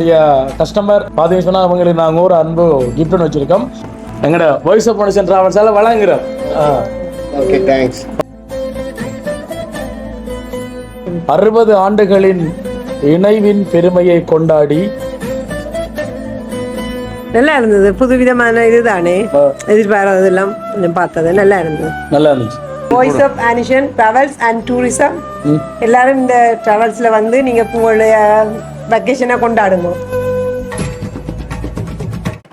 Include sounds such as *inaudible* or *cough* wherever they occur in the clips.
எங்களுடைய கஸ்டமர் பார்த்தீங்கன்னு அவங்களுக்கு நாங்கள் ஒரு அன்பு கிஃப்ட்னு வச்சுருக்கோம். எங்களோட வாய்ஸ் ஆஃப் மனுஷன் ட்ராவல்ஸால் வழங்குறோம் ஆ. ஓகே தேங்க்ஸ் அறுபது ஆண்டுகளின் இணைவின் பெருமையை கொண்டாடி நல்லா இருந்தது. புதுவிதமான இதுதானே? எதிர்பாராததெல்லாம் கொஞ்சம் பார்த்தது. நல்லா இருந்தது. நல்லா இருந்துச்சு. வாய்ஸ் ஆஃப் ஆனிஷன் ட்ராவல்ஸ் அண்ட் டூரிசம் எல்லாரும் இந்த ட்ராவல்ஸில் வந்து நீங்கள் உங்களுடைய வெக்கேஷனை கொண்டாடுங்க.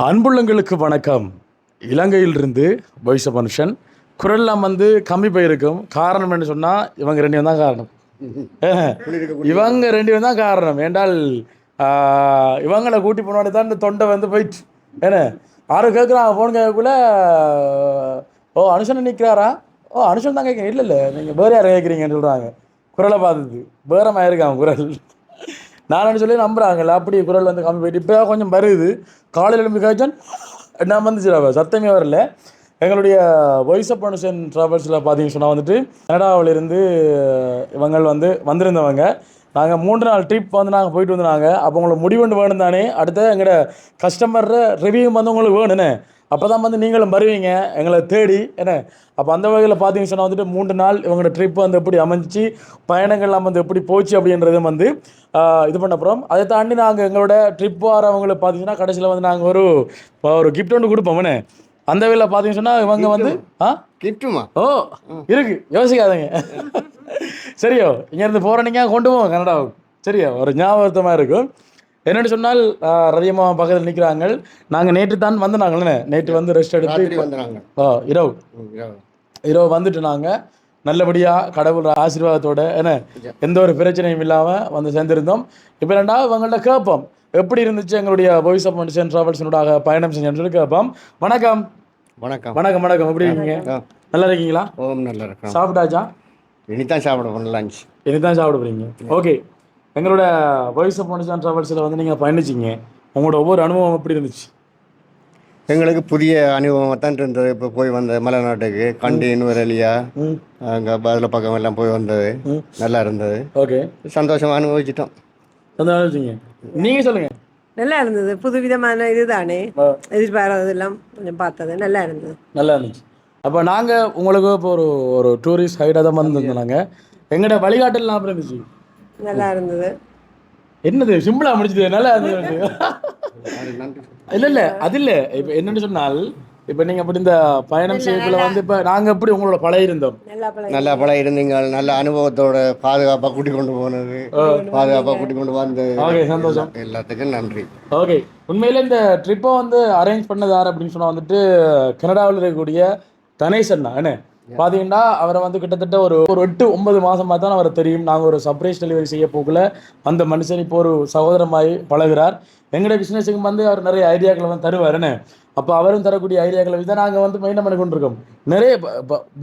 அன்புள்ளங்களுக்கு வணக்கம். இலங்கையிலிருந்து வாய்ஸ் ஆஃப் மனுஷன் குரல்லாம் வந்து கம்மி போயிருக்கும். காரணம் என்ன சொன்னால் இவங்க ரெண்டு தான் காரணம். இவங்க ரெண்டு பேரும் தான் காரணம். ஏண்டால் இவங்களை கூட்டி போனோடனே தான் இந்த தொண்டை வந்து போயிட்டு ஏன்னா யாரும் கேட்குறான் ஃபோன் கேட்கக்குள்ள ஓ அனுஷன் நிற்கிறாரா ஓ அனுஷன் தான் கேட்குறேன் இல்லை இல்லை நீங்கள் வேறு யாரை கேட்குறீங்கன்னு சொல்கிறாங்க குரலை பார்த்தது வேறமாக இருக்கான் குரல். நான் சொல்லி நம்புறாங்கல்ல அப்படி குரல் வந்து கம்மி போயிட்டு இப்போ கொஞ்சம் வருது. காலையில் எழும்பி காய்ச்சன் நான் வந்துச்சு சத்தமே வரல. எங்களுடைய வாய்ஸ் அப் அனுஷன் ட்ராவல்ஸில் பார்த்தீங்கன்னு சொன்னால் வந்துட்டு கனடாவிலிருந்து இவங்க வந்து வந்திருந்தவங்க. நாங்கள் மூன்று நாள் ட்ரிப் வந்து நாங்கள் போயிட்டு வந்தாங்க அப்போ உங்களுக்கு முடிவு வேணும் தானே? அடுத்த எங்களோட கஸ்டமர் ரிவ்யூ வந்து உங்களுக்கு வேணுண்ணே அப்போ தான் வந்து நீங்களும் வருவீங்க எங்களை தேடி என்ன? அப்போ அந்த வகையில் பார்த்தீங்கன்னு சொன்னால் வந்துட்டு மூன்று நாள் இவங்களோட ட்ரிப் வந்து எப்படி அமைஞ்சிச்சு பயணங்கள்லாம் வந்து எப்படி போச்சு அப்படின்றதும் வந்து இது பண்ண போகிறோம் அதை தாண்டி நாங்கள் எங்களோட ட்ரிப் வரவங்களுக்கு பார்த்தீங்கன்னா கடைசியில் வந்து நாங்கள் ஒரு ஒரு கிஃப்ட் ஒன்று கொடுப்போம்னே அந்த வகையில் பார்த்தீங்கன்னு சொன்னால் இவங்க வந்து ஆ? கிஃப்ட்டுமா ஓ இருக்கு. யோசிக்காதீங்க. *laughs* சரியோ இங்கேருந்து போகிற நீங்கள் கொண்டு போவோம் கனடாவுக்கு. சரியா ஒரு ஞாபகத்தமாக இருக்கும். என்னென்னு சொன்னால் ரதியம்மா பக்கத்தில் நிற்கிறாங்க நாங்கள் நேற்று தான் வந்து நாங்களே நேற்று வந்து ரெஸ்ட் எடுத்து ஓ இரவு. இரவு. வந்துட்டு நாங்கள் நல்லபடியாக கடவுள் ஆசீர்வாதத்தோட என்ன எந்த ஒரு பிரச்சனையும் இல்லாமல் வந்து சேர்ந்திருந்தோம். இப்போ ரெண்டாவது இவங்கள்ட்ட கேட்போம். எப்படி இருந்துச்சு எங்களுடைய வாய்ஸ் ஆஃப் மனுஷன் ட்ராவல்ஸினோட பயணம் செஞ்சோன்னு சொல்லி கேட்போம். வணக்கம். வணக்கம். வணக்கம் வணக்கம். எப்படி இருக்கீங்க? நல்லா இருக்கீங்களா? ஓம் நல்லா இருக்கோம் சாப்பிட்டாச்சா? இனிதான் சாப்பிட போன லஞ்ச் இனி தான் சாப்பிட போறீங்க. ஓகே. எங்களோட வாய்ஸ் ஆஃப் மனுஷன் ட்ராவல்ஸில் வந்து நீங்கள் பயணிச்சிங்க. உங்களோட ஒவ்வொரு அனுபவம் எப்படி இருந்துச்சு? எங்களுக்கு புதிய அனுபவமாக தான் இருந்தது. இப்போ போய் வந்த மலைநாட்டுக்கு கண்டி நுவரெலியா அங்கே பதில பக்கம் எல்லாம் போய் வந்தது. நல்லா இருந்தது. ஓகே. சந்தோஷமாக அனுபவிச்சிட்டோம். சந்தோஷிங்க நீங்கள் சொல்லுங்கள் நல்லா இருந்தது. புதுவிதமான இதுதானே. ஆ. எதிர்பாராததெல்லாம் கொஞ்சம் பார்த்தது. நல்லா இருந்தது. நல்லா இருந்துச்சு. அப்போ நாங்கள் உங்களுக்கு இப்போ ஒரு ஒரு டூரிஸ்ட் கைடாக தான் வந்திருந்தோம் நாங்கள் எங்களோட வழிகாட்டல் ஞாபகம் இருந்துச்சு? நல்லா இருந்தது என்னது சிம்பிளா முடிச்சது நல்லா இருந்தது இல்லை இல்லை அது இல்லை. இப்போ என்னன்னு சொன்னால் இப்போ நீங்கள் அப்படி இந்த பயணம் செய்யக்குள்ள வந்து இப்போ நாங்கள் எப்படி உங்களோட பழைய இருந்தோம் நல்லா பழம் இருந்தீங்க நல்ல அனுபவத்தோட பாதுகாப்பாக கூட்டி கொண்டு போனது. பாதுகாப்பாக கூட்டி கொண்டு வந்தது ஓகே சந்தோஷம். எல்லாத்துக்கும் நன்றி. ஓகே உண்மையிலே இந்த ட்ரிப்பை வந்து அரேஞ்ச் பண்ணது யார் அப்படின்னு சொன்னால் வந்துட்டு கனடாவில் இருக்கக்கூடிய தனேஷ் அண்ணா என்ன? பார்த்தீங்கன்னா அவரை வந்து கிட்டத்தட்ட ஒரு ஒரு எட்டு ஒன்பது மாதமாக தான் அவரை தெரியும். நாங்கள் ஒரு சர்ப்ரைஸ் டெலிவரி செய்ய போகல. அந்த மனுஷன் இப்போ ஒரு சகோதரமாய் பழகுறார். எங்களோட பிசினஸுக்கு வந்து அவர் நிறைய ஐடியாக்களை வந்து தருவார். என்ன? அப்போ அவரும் தரக்கூடிய ஐடியாக்களை வச்சு தான் நாங்கள் வந்து மெயின்டைன் பண்ணி கொண்டிருக்கோம். நிறைய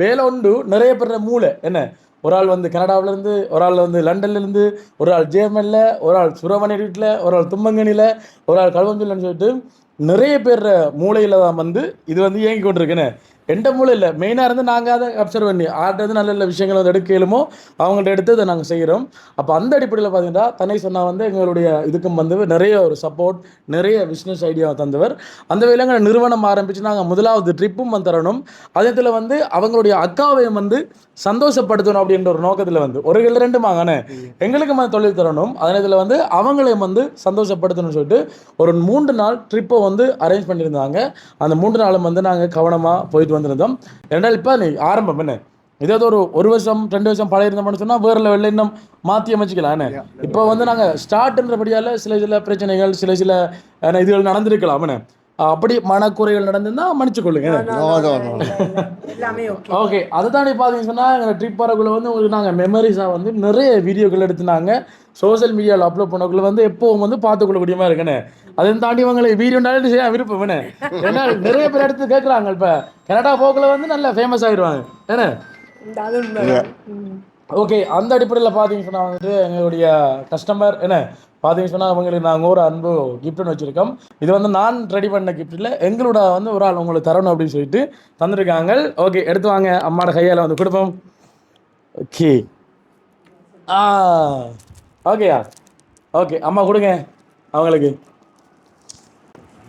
வேலை உண்டு நிறைய பெற மூளை. என்ன? ஒரு ஆள் வந்து கனடாவிலேருந்து ஒரு ஆள் வந்து லண்டன்ல இருந்து ஒரு ஆள் ஜேர்மன்ல ஒரு ஆள் சுரமணி வீட்டில் ஒரு ஆள் தும்மங்கனியில் ஒரு ஆள் கல்வஞ்சொல்லன்னு சொல்லிட்டு நிறைய பேர் மூளையில தான் வந்து இது வந்து இயங்கி கொண்டிருக்குன்னு எந்த மூலம் இல்லை மெயினாக இருந்து நாங்கள் அதை அப்சர்வ் பண்ணி ஆர்டர் நல்ல நல்ல விஷயங்கள் வந்து எடுக்க இயலுமோ அவங்கள்ட்ட எடுத்து அதை நாங்கள் செய்கிறோம் அப்போ அந்த அடிப்படையில் பார்த்தீங்கன்னா தன்னை சொன்னா வந்து எங்களுடைய இதுக்கும் வந்து நிறைய ஒரு சப்போர்ட் நிறைய பிஸ்னஸ் ஐடியாவை தந்தவர். அந்த வகையில் எங்கள் நிறுவனம் ஆரம்பித்து நாங்கள் முதலாவது ட்ரிப்பும் வந்து தரணும். அதே இதில் வந்து அவங்களுடைய அக்காவையும் வந்து சந்தோஷப்படுத்தணும் அப்படின்ற ஒரு நோக்கத்தில் வந்து ஒரு கிலோ ரெண்டு மாங்கண்ணே எங்களுக்கு வந்து தொழில் தரணும். அதே இதில் வந்து அவங்களையும் வந்து சந்தோஷப்படுத்தணும்னு சொல்லிட்டு ஒரு மூன்று நாள் ட்ரிப்பை வந்து அரேஞ்ச் பண்ணியிருந்தாங்க. அந்த மூன்று நாளும் வந்து நாங்கள் கவனமாக போயிட்டு வந்திருந்தோம். ரெண்டால் இப்போ ஆரம்பம் என்ன? இதாவது ஒரு ஒரு வருஷம் ரெண்டு வருஷம் பழைய இருந்தோம்னு சொன்னால் வேறு லெவலில் இன்னும் மாற்றி அமைச்சிக்கலாம். என்ன? இப்போ வந்து நாங்கள் ஸ்டார்ட்ன்றபடியால் சில சில பிரச்சனைகள் சில சில இதுகள் நடந்திருக்கலாம். என்ன? அப்படி மனக்குறைகள் நடந்திருந்தா மன்னிச்சுக்கொள்ளுங்க. நோ எல்லாமே ஓகே ஓகே அதுதான் பார்த்தீங்கன்னு சொன்னால் எங்கள் ட்ரிப் வரக்குள்ள வந்து உங்களுக்கு நாங்கள் மெமரிஸாக வந்து நிறைய வீடியோக்கள் எடுத்து நாங்கள் சோஷியல் மீடியாவில் அப்லோட் பண்ணக்குள்ள வந்து எப்பவும் வந்து பார்த்துக்கொள்ளக்கூடிய மாதிரி இருக்குண்ணே அதையும் தாண்டி உங்களுக்கு வீடியோனாலும் செய்ய விருப்பம். என்ன? ஏன்னா நிறைய பேர் எடுத்து கேட்குறாங்க இப்போ கனடா போக்கில் வந்து நல்லா ஃபேமஸ் ஆகிடுவாங்க. ம். ஓகே அந்த அடிப்படையில் பார்த்தீங்கன்னு சொன்னால் வந்துட்டு எங்களுடைய கஸ்டமர் என்ன? பார்த்தீங்கன்னு சொன்னால் அவங்களுக்கு நாங்கள் ஒரு அன்பு கிஃப்ட்னு வச்சுருக்கோம். இது வந்து நான் ரெடி பண்ண gift இல்ல எங்களோட வந்து ஒரு ஆள் உங்களுக்கு தரணும் அப்படின்னு சொல்லிட்டு தந்திருக்காங்க. ஓகே எடுத்து வாங்க. அம்மாட கையால் வந்து கொடுப்போம். ஓகே ஆ. ஓகேயா ஓகே அம்மா கொடுங்க. அவங்களுக்கு.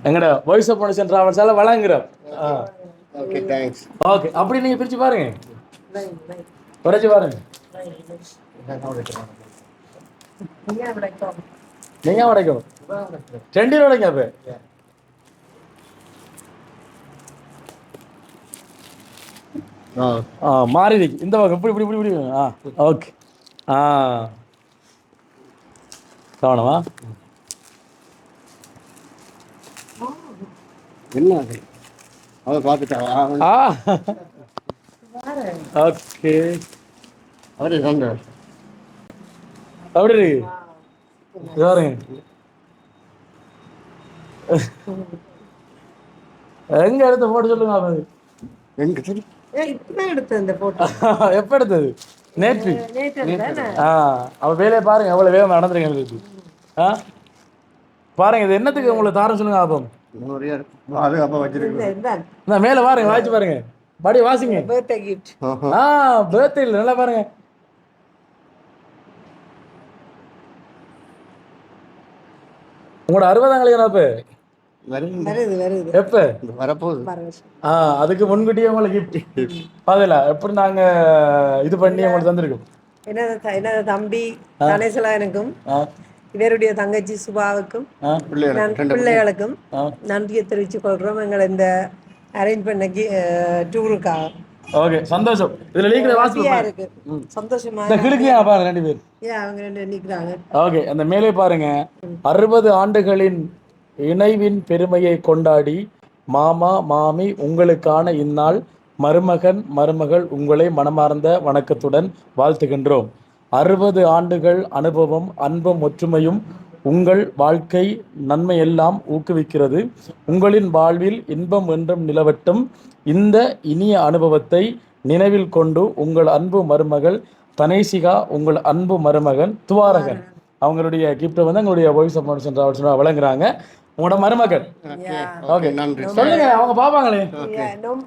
எங்கட வாய்ஸ் ஆஃப் மனுஷன் டிராவல்ஸால வழங்குறோம். ஓகே தேங்க்ஸ் ஓகே அப்படி நீங்க பிரிச்சு பாருங்க. உடைச்சு பாருங்க. நீங்க உடைக்கும் ரெண்டு உடைங்க அப்ப. ஆ. ஆ மாறி இருக்கு இந்த பக்கம் இப்படி இப்படி இப்படி இப்படி. ஆ ஓகே ஆ. கவனமா. என்ன அது? அவ பார்த்துட்டா ஆ. *laughs* ஓகே. அவரே சொன்னார் அப்படி இருக்கு பாருங்க எங்க எடுத்த போட்டு சொல்லுங்க அப்ப எங்க எடுத்த இந்த போட்டோ *laughs* எப்ப எடுத்தது? நேற்று. ஆ அவ வேலையை பாருங்க எவ்வளவு வேகம் நடந்துருங்க இருக்கு ஆ? பாருங்க இது என்னத்துக்கு உங்களுக்கு தாரம் சொல்லுங்க ஆபம் பாதுகாப்பாக மேல பாருங்க வாய்ச்சி பாருங்க. படி வாசிங்க. Birthday gift. ஆ பர்த்டே இல்லை நல்லா பாருங்க. உங்களோட அறுபதாம் கல்யாணம் அப்ப? வருது. வருது எப்ப? வரப்போகுது. ஆ அதுக்கு முன்கூட்டியே உங்களுக்கு கிஃப்ட் அதில் எப்படி நாங்க இது பண்ணி உங்களுக்கு தந்திருக்கோம்? எனது த- எனது தம்பி கணேசலாயனுக்கும் ஆ. இவருடைய தங்கச்சி சுபாவுக்கும் பிள்ளைகளுக்கும் நன்றியை தெரிவித்துக் கொள்கிறோம். எங்களை இந்த அரேஞ்ச் பண்ண டூருக்காக ஓகே சந்தோஷம். இதுல லீக்கிற வாசி ஹாப்பியா இருக்கு. சந்தோஷமா இந்த கிழக்கியா பாருங்க ரெண்டு பேர். ஏன் அவங்க ரெண்டு நிற்கிறாங்க ஓகே அந்த மேலே பாருங்க. அறுபது ஆண்டுகளின் இணைவின் பெருமையை கொண்டாடி மாமா மாமி உங்களுக்கான இந்நாள் மருமகன் மருமகள் உங்களை மனமார்ந்த வணக்கத்துடன் வாழ்த்துகின்றோம். அறுபது ஆண்டுகள் அனுபவம் அன்பும் ஒற்றுமையும் உங்கள் வாழ்க்கை நன்மையெல்லாம் ஊக்குவிக்கிறது. உங்களின் வாழ்வில் இன்பம் என்றும் நிலவட்டும். இந்த இனிய அனுபவத்தை நினைவில் கொண்டு உங்கள் அன்பு மருமகள் தனேசிகா உங்கள் அன்பு மருமகன் துவாரகன். அவங்களுடைய கிஃப்ட்டை வந்து எங்களுடைய வாய்ஸ் ஆஃப் டிராவல்ஸ் வழங்குறாங்க. உங்களோட மருமகன் ஓகே நன்றி சொல்லுங்க அவங்க பாப்பாங்களே.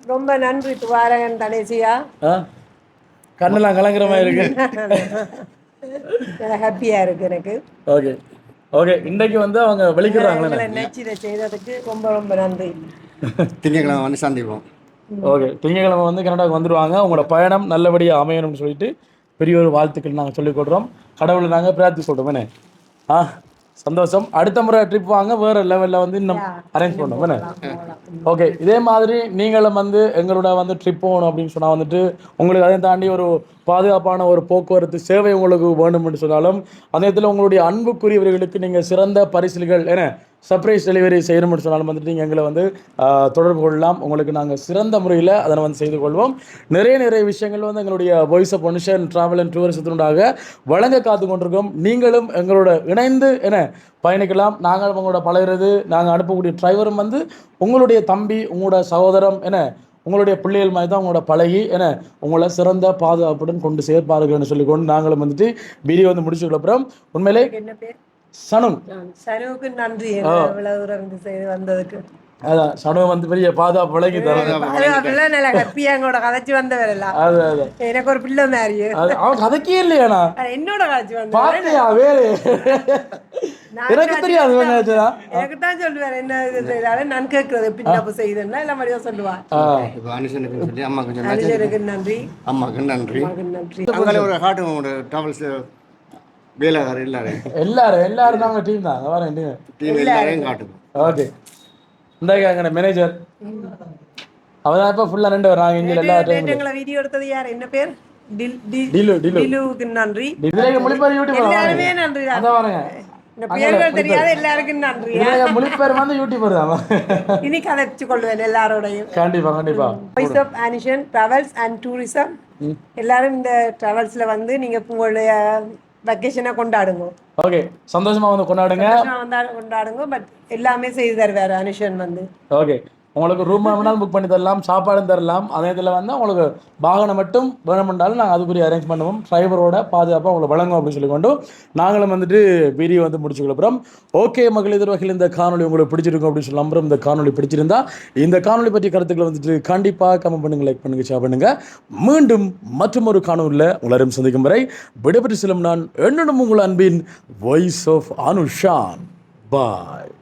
ரொம்ப- நன்றி துவாரகன் தனேசியா? கண்ணெல்லாம் கலங்குற மாதிரி இருக்கு. ஹாப்பியா இருக்கு எனக்கு. ஓகே ஓகே இன்னைக்கு வந்து அவங்க வெளிக்கிறாங்களே நினைச்சு இதை செய்ததுக்கு ரொம்ப ரொம்ப நன்றி. திங்கக்கிழமை வந்து சந்திப்போம். ஓகே திங்கக்கிழமை வந்து கனடாவுக்கு வந்துடுவாங்க உங்களோட பயணம் நல்லபடியாக அமையணும்னு சொல்லிட்டு பெரிய ஒரு வாழ்த்துக்கள் நாங்கள் சொல்லிக் கொடுறோம் கடவுளை நாங்கள் பிரார்த்தி சொல்கிறோம் என்ன? ஆ? சந்தோஷம். அடுத்த முறை ட்ரிப் வாங்க வேறு லெவலில் வந்து இன்னும் அரேஞ்ச் என்ன? ஓகே இதே மாதிரி நீங்களும் வந்து எங்களோட வந்து ட்ரிப் போகணும் அப்படின்னு சொன்னால் வந்துட்டு உங்களுக்கு அதையும் தாண்டி ஒரு பாதுகாப்பான ஒரு போக்குவரத்து சேவை உங்களுக்கு வேண்டும்னு சொன்னாலும் அதே நேரத்தில் உங்களுடைய அன்புக்குரியவர்களுக்கு நீங்கள் சிறந்த பரிசில்கள் என்ன? சர்ப்ரைஸ் டெலிவரி செய்யணும்னு சொன்னாலும் வந்துட்டு நீங்கள் எங்களை வந்து தொடர்பு கொள்ளலாம். உங்களுக்கு நாங்கள் சிறந்த முறையில் அதனை வந்து செய்து கொள்வோம். நிறைய நிறைய விஷயங்கள் வந்து எங்களுடைய வாய்ஸ் ஆஃப் பொனிஷன் ட்ராவல் அண்ட் டூரிசத்தினுடாக வழங்க காத்து கொண்டிருக்கோம். நீங்களும் எங்களோட இணைந்து என்ன பயணிக்கலாம். நாங்கள் உங்களோட பழகிறது நாங்கள் அனுப்பக்கூடிய டிரைவரும் வந்து உங்களுடைய தம்பி உங்களோட சகோதரம் என உங்களுடைய பிள்ளைகள் மாதிரி தான் உங்களோட பழகி என உங்களை சிறந்த பாதுகாப்புடன் கொண்டு சேர்ப்பார்கள்னு சொல்லிக்கொண்டு நாங்களும் வந்துட்டு வீடியோ வந்து முடிச்சுக்கொள்ள உண்மையிலே என்ன பேர்? சனு சனுவுக்கு நன்றி. இவ்வளவு செய்து வந்ததுக்கு. அதான் சனு வந்து பெரிய ஹாப்பியா எங்களோட கதைச்சு வந்தவர் எல்லாம் எனக்கு ஒரு பிள்ளை மாதிரி. அது அவன் கதைக்கே இல்லையாண்ணா. என்னோட கதைச்சு வந்தவர். பார்த்தியா வேறு. எனக்கு தெரியாது இவன் நினைச்சதா? எனக்கு தான் சொல்லுவார் என்ன இது செய்தாரு நான் கேட்கறது பின்னப்பு செய்தேன்னா எல்லாம் மாதிரியும் சொல்லுவார் அனுஷனுக்கு சொல்லி அம்மாக்கு நன்றி. அம்மாக்கு நன்றி. மகன் நன்றி. அங்கே ஒரு காட்டு ஒரு டிராவல்ஸ் வேலைக்காரர் எல்லாரும் எல்லாரும் எல்லாரும் தான் டீம் தான். வரேன் டீம் எல்லாரையும் காட்டுவோம் ஓகே இந்த எங்க மேனேஜர் அவதான் இப்போ ஃபுல்லாக ரெண்டு வராங்க இங்கே எல்லா டைம் எங்களை வீடியோ எடுத்தது யார்? என்ன பேர்? நன்றி. நன்றி. தான். அதான் தான். இனி கதைச்சு கொள்வேன் எல்லாரோடையும். கண்டிப்பா கண்டிப்பா. வாய்ஸ் ஆஃப் ஆனிஷன் ட்ராவல்ஸ் அண்ட் டூரிசம் எல்லாரும் இந்த ட்ராவல்ஸ்ல வந்து நீங்க உங்களுடைய வெக்கேஷனை கொண்டாடுங்க. ஓகே சந்தோஷமா வந்து கொண்டாடுங்க. சந்தோஷமா வந்தா- கொண்டாடுங்க பட் எல்லாமே செய்து தருவார் அனுஷன் வந்து. ஓகே உங்களுக்கு ரூம் வேணாலும் புக் பண்ணி தரலாம் சாப்பாடும் தரலாம். அதே இதில் வந்து உங்களுக்கு வாகனம் மட்டும் வேணுமென்றாலும் நாங்கள் அதுக்குரிய அரேஞ்ச் பண்ணுவோம். டிரைவரோட பாதுகாப்பாக உங்களை வழங்குவோம் அப்படின்னு சொல்லி கொண்டு நாங்களும் வந்துட்டு வீடியோ வந்து முடிச்சுக்கொள்ள ஓகே மகள் எதிர்வகையில் இந்த காணொலி உங்களுக்கு பிடிச்சிருக்கும் அப்படின்னு சொல்லி நம்புறோம். இந்த காணொலி பிடிச்சிருந்தா இந்த காணொலி பற்றி கருத்துக்களை வந்துட்டு கண்டிப்பாக கமெண்ட் பண்ணுங்க லைக் பண்ணுங்க ஷேர் பண்ணுங்க. மீண்டும் மற்றும் ஒரு காணொலியில் உலரும் சந்திக்கும் வரை விடைபெற்று செல்லும் நான் என்னும் உங்கள் அன்பின் வாய்ஸ் ஆஃப் அனுஷான். பாய்